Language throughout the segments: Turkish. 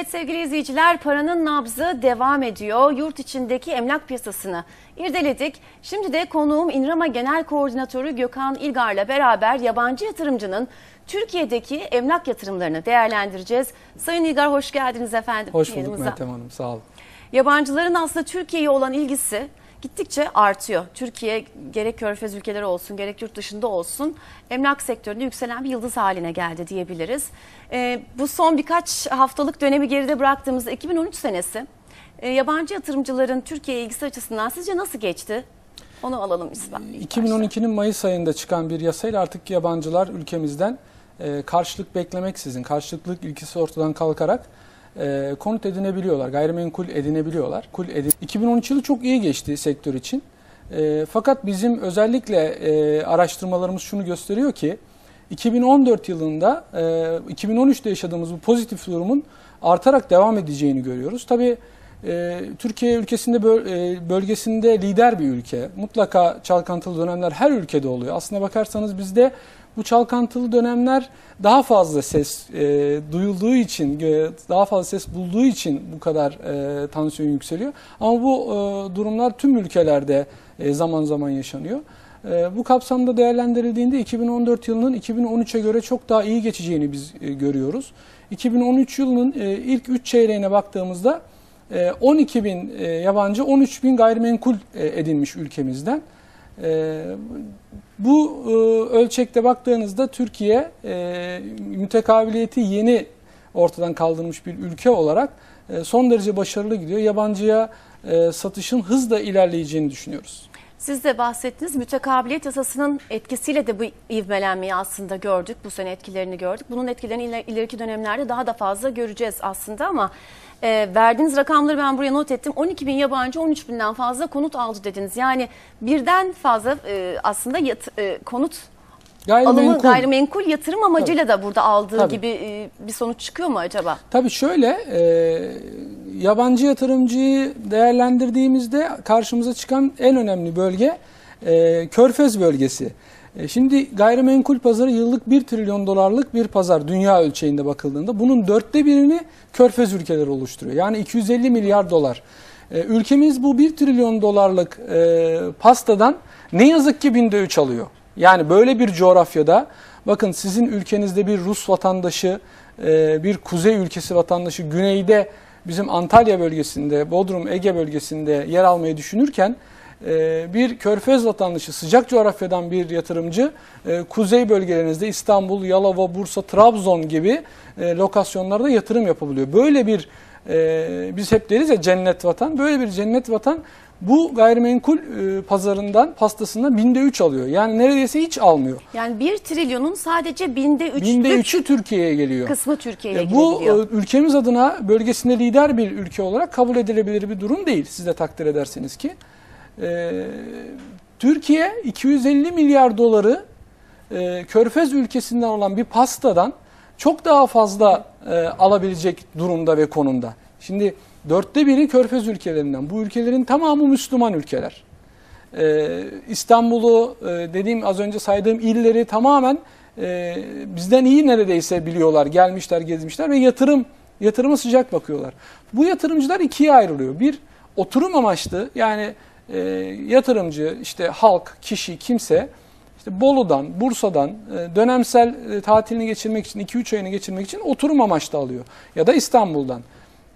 Evet sevgili izleyiciler paranın nabzı devam ediyor. Yurt içindeki emlak piyasasını irdeledik. Şimdi de konuğum İnrama Genel Koordinatörü Gökhan İlgar'la beraber yabancı yatırımcının Türkiye'deki emlak yatırımlarını değerlendireceğiz. Sayın İlgar hoş geldiniz efendim. Hoş bulduk. Meltem Hanım sağ olun. Yabancıların aslında Türkiye'ye olan ilgisi gittikçe artıyor. Türkiye gerek körfez ülkeleri olsun gerek yurt dışında olsun emlak sektöründe yükselen bir yıldız haline geldi diyebiliriz. Ee, bu son birkaç haftalık dönemi geride bıraktığımızda 2013 senesi e, yabancı yatırımcıların Türkiye ilgisi açısından sizce nasıl geçti? Onu alalım İsmail. ilk başta. 2012'nin Mayıs ayında çıkan bir yasayla artık yabancılar ülkemizden e, karşılık beklemeksizin, karşılıklık ilkesi ortadan kalkarak e, konut edinebiliyorlar, gayrimenkul edinebiliyorlar. Kul edin 2013 yılı çok iyi geçti sektör için. E, fakat bizim özellikle e, araştırmalarımız şunu gösteriyor ki 2014 yılında e, 2013'te yaşadığımız bu pozitif durumun artarak devam edeceğini görüyoruz. Tabii e, Türkiye ülkesinde böl- e, bölgesinde lider bir ülke. Mutlaka çalkantılı dönemler her ülkede oluyor. Aslına bakarsanız bizde bu çalkantılı dönemler daha fazla ses e, duyulduğu için, e, daha fazla ses bulduğu için bu kadar e, tansiyon yükseliyor. Ama bu e, durumlar tüm ülkelerde e, zaman zaman yaşanıyor. E, Bu kapsamda değerlendirildiğinde 2014 yılının 2013'e göre çok daha iyi geçeceğini biz e, görüyoruz. 2013 yılının e, ilk 3 çeyreğine baktığımızda e, 12 bin e, yabancı, 13 bin gayrimenkul e, edinmiş ülkemizden. E, Bu e, ölçekte baktığınızda Türkiye e, mütekabiliyeti yeni ortadan kaldırmış bir ülke olarak e, son derece başarılı gidiyor. Yabancıya e, satışın hızla ilerleyeceğini düşünüyoruz. Siz de bahsettiniz mütekabiliyet yasasının etkisiyle de bu ivmelenmeyi aslında gördük. Bu sene etkilerini gördük. Bunun etkilerini iler- ileriki dönemlerde daha da fazla göreceğiz aslında ama e, verdiğiniz rakamları ben buraya not ettim. 12 bin yabancı 13 binden fazla konut aldı dediniz. Yani birden fazla e, aslında yat- e, konut alımı gayrimenkul yatırım amacıyla da burada aldığı Tabii. gibi e, bir sonuç çıkıyor mu acaba? Tabii şöyle, e, yabancı yatırımcıyı değerlendirdiğimizde karşımıza çıkan en önemli bölge e, Körfez bölgesi. E, şimdi gayrimenkul pazarı yıllık 1 trilyon dolarlık bir pazar dünya ölçeğinde bakıldığında bunun dörtte birini Körfez ülkeleri oluşturuyor. Yani 250 milyar dolar. E, ülkemiz bu 1 trilyon dolarlık e, pastadan ne yazık ki binde 3 alıyor. Yani böyle bir coğrafyada bakın sizin ülkenizde bir Rus vatandaşı, e, bir kuzey ülkesi vatandaşı güneyde bizim Antalya bölgesinde, Bodrum, Ege bölgesinde yer almayı düşünürken e, bir körfez vatandaşı, sıcak coğrafyadan bir yatırımcı e, kuzey bölgelerinizde İstanbul, Yalova, Bursa, Trabzon gibi e, lokasyonlarda yatırım yapabiliyor. Böyle bir biz hep deriz ya cennet vatan, böyle bir cennet vatan bu gayrimenkul e, pazarından, pastasından binde 3 alıyor. Yani neredeyse hiç almıyor. Yani 1 trilyonun sadece binde 3'lük Binde 3'ü Türkiye'ye geliyor. kısmı Türkiye ile E, bu gidebiliyor. e, ülkemiz adına bölgesinde lider bir ülke olarak kabul edilebilir bir durum değil. Siz de takdir ederseniz ki. E, Türkiye 250 milyar doları e, Körfez ülkesinden olan bir pastadan çok daha fazla e, alabilecek durumda ve konumda. Şimdi dörtte biri Körfez ülkelerinden. Bu ülkelerin tamamı Müslüman ülkeler. Ee, İstanbul'u e, dediğim az önce saydığım illeri tamamen e, bizden iyi neredeyse biliyorlar. Gelmişler, gezmişler ve yatırım yatırıma sıcak bakıyorlar. Bu yatırımcılar ikiye ayrılıyor. Bir oturum amaçlı yani e, yatırımcı işte halk, kişi, kimse işte Bolu'dan, Bursa'dan e, dönemsel e, tatilini geçirmek için 2-3 ayını geçirmek için oturum amaçlı alıyor. Ya da İstanbul'dan.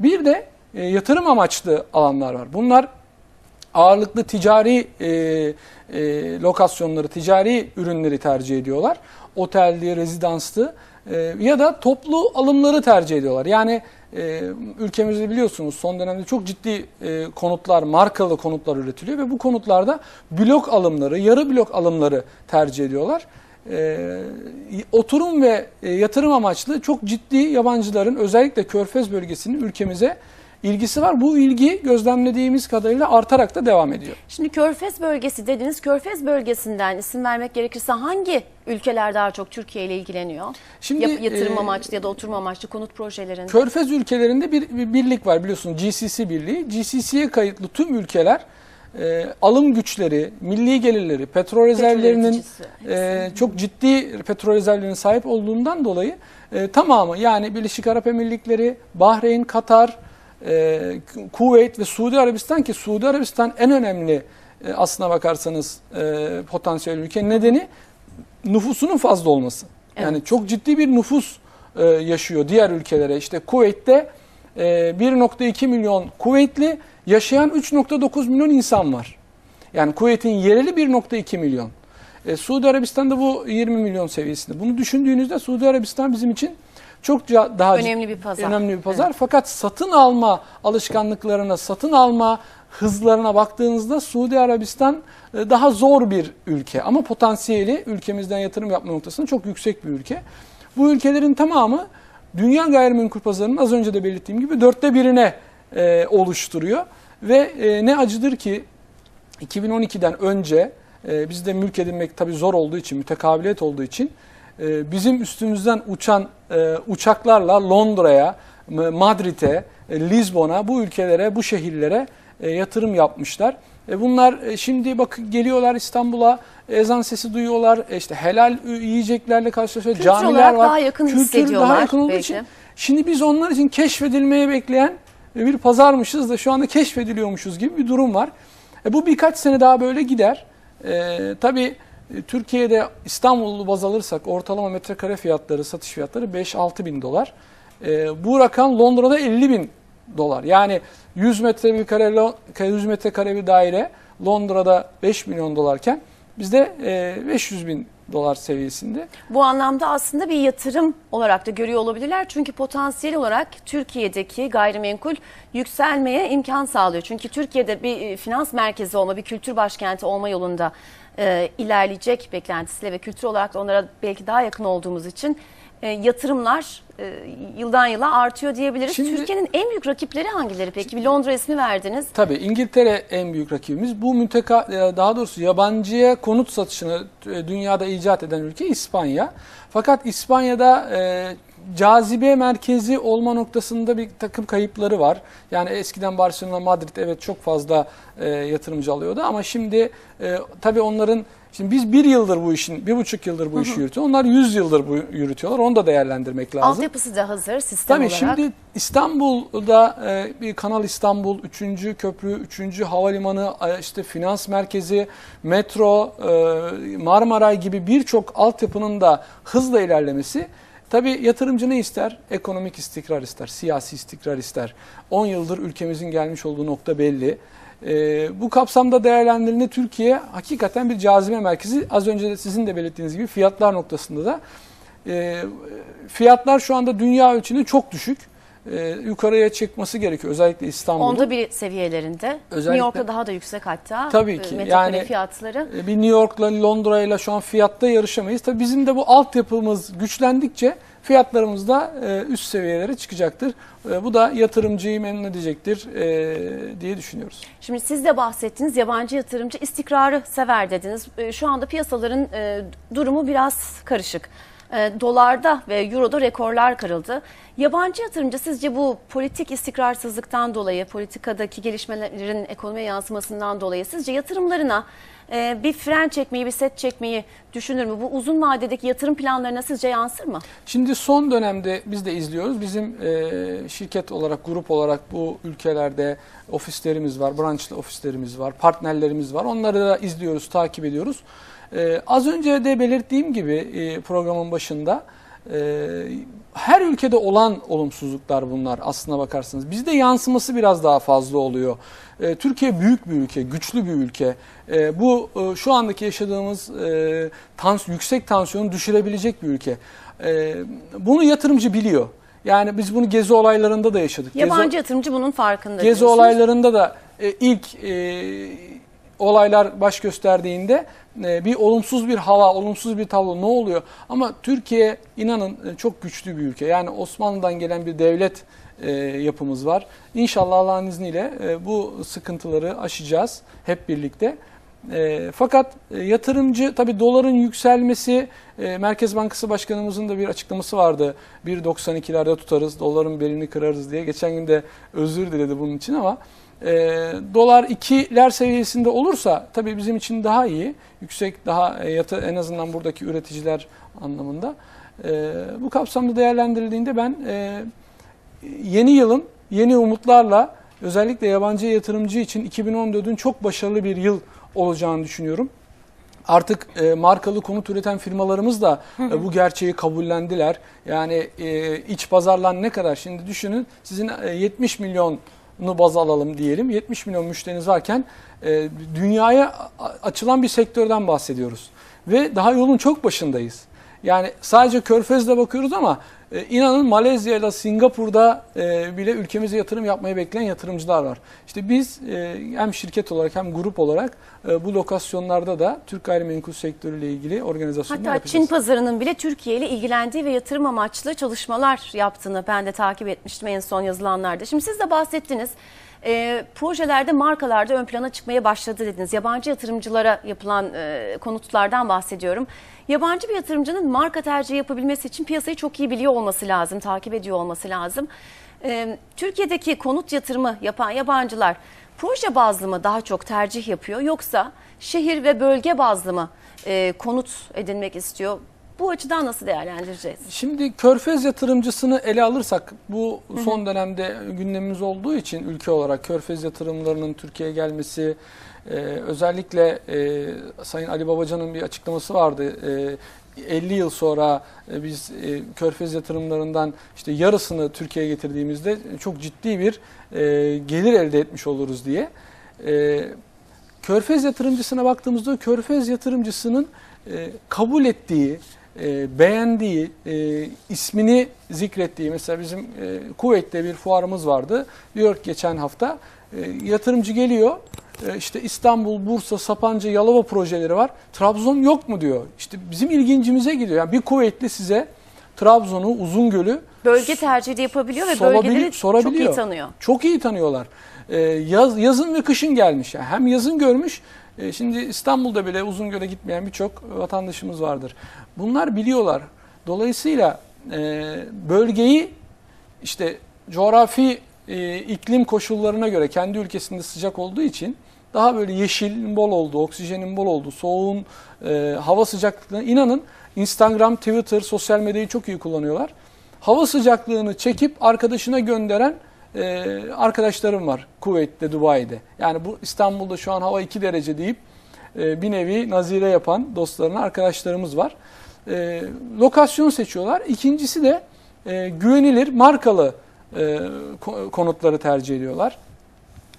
Bir de e, yatırım amaçlı alanlar var. Bunlar ağırlıklı ticari e, e, lokasyonları, ticari ürünleri tercih ediyorlar. Otelli, rezidanslı e, ya da toplu alımları tercih ediyorlar. Yani e, ülkemizde biliyorsunuz son dönemde çok ciddi e, konutlar, markalı konutlar üretiliyor ve bu konutlarda blok alımları, yarı blok alımları tercih ediyorlar. E, oturum ve e, yatırım amaçlı çok ciddi yabancıların özellikle Körfez bölgesinin ülkemize ilgisi var. Bu ilgi gözlemlediğimiz kadarıyla artarak da devam ediyor. Şimdi Körfez bölgesi dediniz. Körfez bölgesinden isim vermek gerekirse hangi ülkeler daha çok Türkiye ile ilgileniyor? Şimdi, Yap- yatırım e, amaçlı ya da oturma amaçlı konut projelerinde. Körfez ülkelerinde bir, bir birlik var biliyorsunuz GCC birliği. GCC'ye kayıtlı tüm ülkeler e, alım güçleri, milli gelirleri, petrol rezervlerinin e, çok ciddi petrol rezervlerine sahip olduğundan dolayı e, tamamı yani Birleşik Arap Emirlikleri, Bahreyn, Katar, e, Kuveyt ve Suudi Arabistan ki Suudi Arabistan en önemli e, aslına bakarsanız e, potansiyel ülke nedeni nüfusunun fazla olması. Yani çok ciddi bir nüfus e, yaşıyor diğer ülkelere. İşte Kuveyt'te e, 1.2 milyon Kuveytli yaşayan 3.9 milyon insan var. Yani Kuveyt'in yereli 1.2 milyon. E, Suudi Arabistan'da bu 20 milyon seviyesinde. Bunu düşündüğünüzde Suudi Arabistan bizim için çok daha Önemli bir pazar. önemli bir pazar. Fakat satın alma alışkanlıklarına, satın alma hızlarına baktığınızda Suudi Arabistan e, daha zor bir ülke. Ama potansiyeli ülkemizden yatırım yapma noktasında çok yüksek bir ülke. Bu ülkelerin tamamı dünya gayrimenkul pazarının az önce de belirttiğim gibi dörtte birine e, oluşturuyor. Ve e, ne acıdır ki 2012'den önce e, bizde mülk edinmek tabii zor olduğu için, mütekabiliyet olduğu için e, bizim üstümüzden uçan e, uçaklarla Londra'ya, Madrid'e, e, Lizbon'a, bu ülkelere, bu şehirlere e, yatırım yapmışlar. E, bunlar e, şimdi bak geliyorlar İstanbul'a, ezan sesi duyuyorlar, e, işte helal yiyeceklerle karşılaşıyor, Kültür camiler var. daha yakın Kültür hissediyorlar daha yakın olduğu belki. için Şimdi biz onlar için keşfedilmeye bekleyen bir pazarmışız da şu anda keşfediliyormuşuz gibi bir durum var. E bu birkaç sene daha böyle gider. E, tabii e, Türkiye'de İstanbul'u baz alırsak ortalama metrekare fiyatları, satış fiyatları 5-6 bin dolar. E, bu rakam Londra'da 50 bin dolar. Yani 100 metrekare, 100 metrekare bir daire Londra'da 5 milyon dolarken bizde e, 500 bin dolar seviyesinde. Bu anlamda aslında bir yatırım olarak da görüyor olabilirler. Çünkü potansiyel olarak Türkiye'deki gayrimenkul yükselmeye imkan sağlıyor. Çünkü Türkiye'de bir e, finans merkezi olma, bir kültür başkenti olma yolunda e, ilerleyecek beklentisiyle ve kültür olarak da onlara belki daha yakın olduğumuz için e, yatırımlar e, yıldan yıla artıyor diyebiliriz. Şimdi- Türkiye'nin en büyük rakipleri hangileri peki? Bir Londra ismi verdiniz. Tabii İngiltere en büyük rakibimiz. Bu müteka e, daha doğrusu yabancıya konut satışını e, dünyada icat eden ülke İspanya. Fakat İspanya'da e, cazibe merkezi olma noktasında bir takım kayıpları var. Yani eskiden Barcelona, Madrid evet çok fazla e, yatırımcı alıyordu ama şimdi e, tabii onların Şimdi biz bir yıldır bu işin, bir buçuk yıldır bu işi yürütüyor. Onlar yüz yıldır bu yürütüyorlar. Onu da değerlendirmek lazım. Altyapısı da hazır sistem Tabii olarak. şimdi İstanbul'da e, bir Kanal İstanbul, 3. köprü, 3. havalimanı, e, işte finans merkezi, metro, e, Marmaray gibi birçok altyapının da hızla ilerlemesi Tabii yatırımcı ne ister? Ekonomik istikrar ister, siyasi istikrar ister. 10 yıldır ülkemizin gelmiş olduğu nokta belli. E, bu kapsamda değerlendirildiğinde Türkiye hakikaten bir cazibe merkezi. Az önce de sizin de belirttiğiniz gibi fiyatlar noktasında da e, fiyatlar şu anda dünya ölçümünde çok düşük. E, yukarıya çıkması gerekiyor özellikle İstanbul'da. Onda bir seviyelerinde. Özellikle- New York'ta daha da yüksek hatta. Tabii e, ki. Yani- fiyatları. E, Bir New York'la Londra'yla şu an fiyatta yarışamayız. Tabii bizim de bu altyapımız güçlendikçe fiyatlarımız da e, üst seviyelere çıkacaktır. E, bu da yatırımcıyı memnun edecektir e, diye düşünüyoruz. Şimdi siz de bahsettiniz yabancı yatırımcı istikrarı sever dediniz. E, Şu anda piyasaların e, durumu biraz karışık. E, Dolarda ve Euro'da rekorlar kırıldı. Yabancı yatırımcı sizce bu politik istikrarsızlıktan dolayı, politikadaki gelişmelerin ekonomiye yansımasından dolayı sizce yatırımlarına e, bir fren çekmeyi, bir set çekmeyi düşünür mü? Bu uzun vadedeki yatırım planlarına sizce yansır mı? Şimdi son dönemde biz de izliyoruz. Bizim e, şirket olarak, grup olarak bu ülkelerde ofislerimiz var, branşlı ofislerimiz var, partnerlerimiz var. Onları da izliyoruz, takip ediyoruz. E, az önce de belirttiğim gibi e, programın başında e, her ülkede olan olumsuzluklar bunlar aslına bakarsanız. Bizde yansıması biraz daha fazla oluyor. E, Türkiye büyük bir ülke, güçlü bir ülke. E, bu e, şu andaki yaşadığımız e, tans yüksek tansiyonu düşürebilecek bir ülke. E, bunu yatırımcı biliyor. Yani biz bunu gezi olaylarında da yaşadık. Gezi- Yabancı yatırımcı bunun farkında. Gezi olaylarında da e, ilk e, olaylar baş gösterdiğinde e, bir olumsuz bir hava, olumsuz bir tablo ne oluyor? Ama Türkiye inanın e, çok güçlü bir ülke. Yani Osmanlı'dan gelen bir devlet e, yapımız var. İnşallah Allah'ın izniyle bu sıkıntıları aşacağız hep birlikte. Fakat yatırımcı tabii doların yükselmesi Merkez Bankası Başkanımızın da bir açıklaması vardı. 1.92'lerde tutarız, doların belini kırarız diye. Geçen gün de özür diledi bunun için ama E, dolar 2'ler seviyesinde olursa tabii bizim için daha iyi. Yüksek daha e, yatı en azından buradaki üreticiler anlamında. E, bu kapsamda değerlendirildiğinde ben e, yeni yılın yeni umutlarla özellikle yabancı yatırımcı için 2014'ün çok başarılı bir yıl olacağını düşünüyorum. Artık e, markalı konut üreten firmalarımız da e, bu gerçeği kabullendiler. Yani e, iç pazarlan ne kadar? Şimdi düşünün sizin e, 70 milyonu baz alalım diyelim. 70 milyon müşteriniz varken e, dünyaya açılan bir sektörden bahsediyoruz. Ve daha yolun çok başındayız. Yani sadece Körfez'de bakıyoruz ama e, inanın Malezya ile Singapur'da e, bile ülkemize yatırım yapmayı bekleyen yatırımcılar var. İşte biz e, hem şirket olarak hem grup olarak e, bu lokasyonlarda da Türk gayrimenkul sektörüyle ilgili organizasyonlar Hatta yapacağız. Çin pazarının bile Türkiye ile ilgilendiği ve yatırım amaçlı çalışmalar yaptığını ben de takip etmiştim en son yazılanlarda. Şimdi siz de bahsettiniz. E, projelerde markalarda ön plana çıkmaya başladı dediniz. Yabancı yatırımcılara yapılan e, konutlardan bahsediyorum. Yabancı bir yatırımcının marka tercihi yapabilmesi için piyasayı çok iyi biliyor olması lazım, takip ediyor olması lazım. E, Türkiye'deki konut yatırımı yapan yabancılar proje bazlı mı daha çok tercih yapıyor yoksa şehir ve bölge bazlı mı e, konut edinmek istiyor? Bu açıdan nasıl değerlendireceğiz? Şimdi Körfez yatırımcısını ele alırsak bu son dönemde gündemimiz olduğu için ülke olarak Körfez yatırımlarının Türkiye'ye gelmesi e, özellikle e, Sayın Ali Babacan'ın bir açıklaması vardı. E, 50 yıl sonra e, biz e, Körfez yatırımlarından işte yarısını Türkiye'ye getirdiğimizde çok ciddi bir e, gelir elde etmiş oluruz diye. Körfez yatırımcısına baktığımızda Körfez yatırımcısının kabul ettiği, e, beğendiği, e, ismini zikrettiği mesela bizim e, Kuveyt'te bir fuarımız vardı. Diyor ki geçen hafta e, yatırımcı geliyor e, işte İstanbul, Bursa, Sapanca, Yalova projeleri var. Trabzon yok mu diyor. İşte bizim ilgincimize gidiyor. Yani bir Kuveytli size Trabzon'u, Uzungöl'ü Bölge tercihi de yapabiliyor ve bölgeleri çok sorabiliyor. iyi tanıyor. Çok iyi tanıyorlar. Ee, yaz, yazın ve kışın gelmiş. Yani hem yazın görmüş, e, şimdi İstanbul'da bile Uzungöl'e gitmeyen birçok vatandaşımız vardır. Bunlar biliyorlar. Dolayısıyla e, bölgeyi işte coğrafi e, iklim koşullarına göre kendi ülkesinde sıcak olduğu için daha böyle yeşilin bol olduğu, oksijenin bol olduğu, soğuğun e, hava sıcaklığına inanın Instagram, Twitter, sosyal medyayı çok iyi kullanıyorlar. Hava sıcaklığını çekip arkadaşına gönderen e, arkadaşlarım var Kuveyt'te, Dubai'de. Yani bu İstanbul'da şu an hava 2 derece deyip e, bir nevi nazire yapan dostlarına arkadaşlarımız var. E, lokasyon seçiyorlar. İkincisi de e, güvenilir, markalı e, ko- konutları tercih ediyorlar.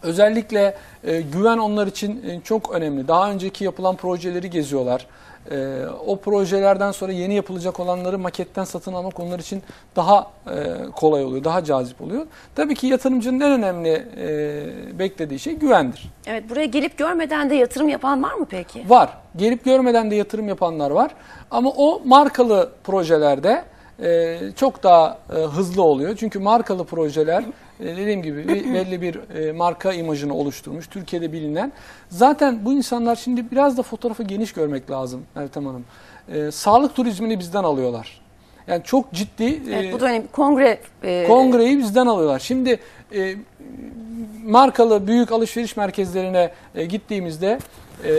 Özellikle e, güven onlar için e, çok önemli. Daha önceki yapılan projeleri geziyorlar. E, o projelerden sonra yeni yapılacak olanları maketten satın almak onlar için daha e, kolay oluyor, daha cazip oluyor. Tabii ki yatırımcının en önemli e, beklediği şey güvendir. Evet buraya gelip görmeden de yatırım yapan var mı peki? Var. Gelip görmeden de yatırım yapanlar var. Ama o markalı projelerde e, çok daha e, hızlı oluyor. Çünkü markalı projeler dediğim gibi bir- belli bir e, marka imajını oluşturmuş. Türkiye'de bilinen. Zaten bu insanlar şimdi biraz da fotoğrafı geniş görmek lazım Meltem Hanım. E, sağlık turizmini bizden alıyorlar. Yani çok ciddi Evet e, bu da önemli. Kongre e, Kongreyi bizden alıyorlar. Şimdi e, markalı büyük alışveriş merkezlerine e, gittiğimizde e,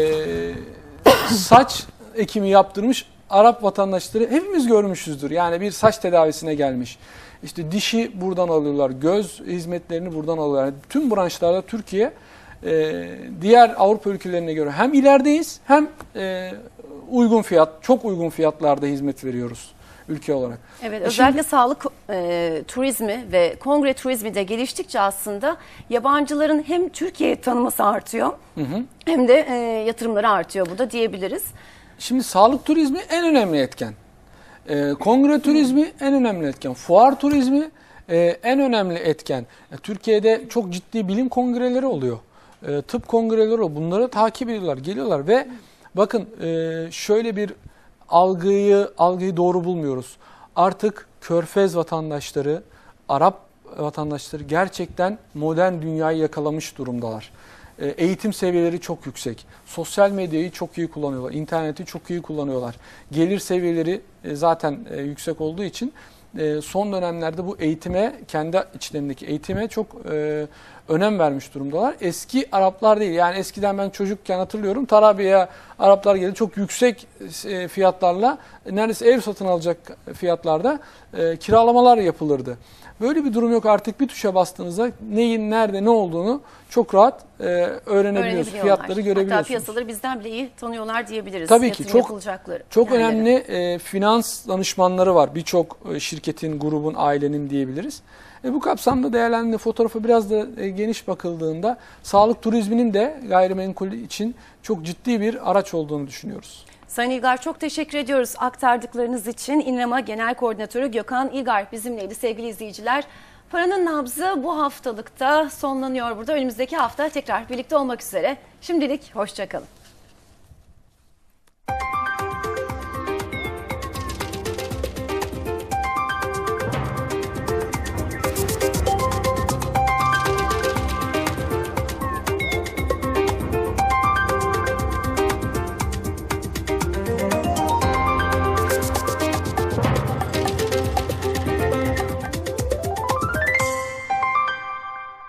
saç ekimi yaptırmış Arap vatandaşları hepimiz görmüşüzdür. Yani bir saç tedavisine gelmiş. İşte dişi buradan alıyorlar, göz hizmetlerini buradan alıyorlar. Yani tüm branşlarda Türkiye e, diğer Avrupa ülkelerine göre hem ilerideyiz hem e, uygun fiyat, çok uygun fiyatlarda hizmet veriyoruz ülke olarak. Evet, E özellikle sağlık e, turizmi ve kongre turizmi de geliştikçe aslında yabancıların hem Türkiye'yi tanıması artıyor hem de e, yatırımları artıyor bu da diyebiliriz. Şimdi sağlık turizmi en önemli etken. Ee, kongre turizmi en önemli etken. Fuar turizmi e, en önemli etken. Ya, Türkiye'de çok ciddi bilim kongreleri oluyor. E, tıp kongreleri oluyor. Bunları takip ediyorlar, geliyorlar ve bakın e, şöyle bir algıyı algıyı doğru bulmuyoruz. Artık Körfez vatandaşları, Arap vatandaşları gerçekten modern dünyayı yakalamış durumdalar. E, Eğitim seviyeleri çok yüksek. Sosyal medyayı çok iyi kullanıyorlar. İnterneti çok iyi kullanıyorlar. Gelir seviyeleri e, zaten e, yüksek olduğu için son dönemlerde bu eğitime, kendi içlerindeki eğitime çok önem vermiş durumdalar. Eski Araplar değil. Yani eskiden ben çocukken hatırlıyorum Tarabya'ya Araplar geldi. Çok yüksek fiyatlarla neredeyse ev satın alacak fiyatlarda kiralamalar yapılırdı. Böyle bir durum yok artık bir tuşa bastığınızda neyin nerede ne olduğunu çok rahat e, öğrenebiliyorsunuz. Fiyatları Hatta görebiliyorsunuz. piyasaları bizden bile iyi tanıyorlar diyebiliriz. Tabii ki, Yatırım çok- Çok önemli e, finans danışmanları var. Birçok e, şirketin, grubun, ailenin diyebiliriz. E, bu kapsamda değerlendiğinde fotoğrafa biraz da e, geniş bakıldığında sağlık turizminin de gayrimenkul için çok ciddi bir araç olduğunu düşünüyoruz. Sayın İlgar çok teşekkür ediyoruz aktardıklarınız için. İnrema Genel Koordinatörü Gökhan İlgar bizimleydi sevgili izleyiciler. Paranın nabzı bu haftalıkta sonlanıyor burada. Önümüzdeki hafta tekrar birlikte olmak üzere. Şimdilik hoşçakalın.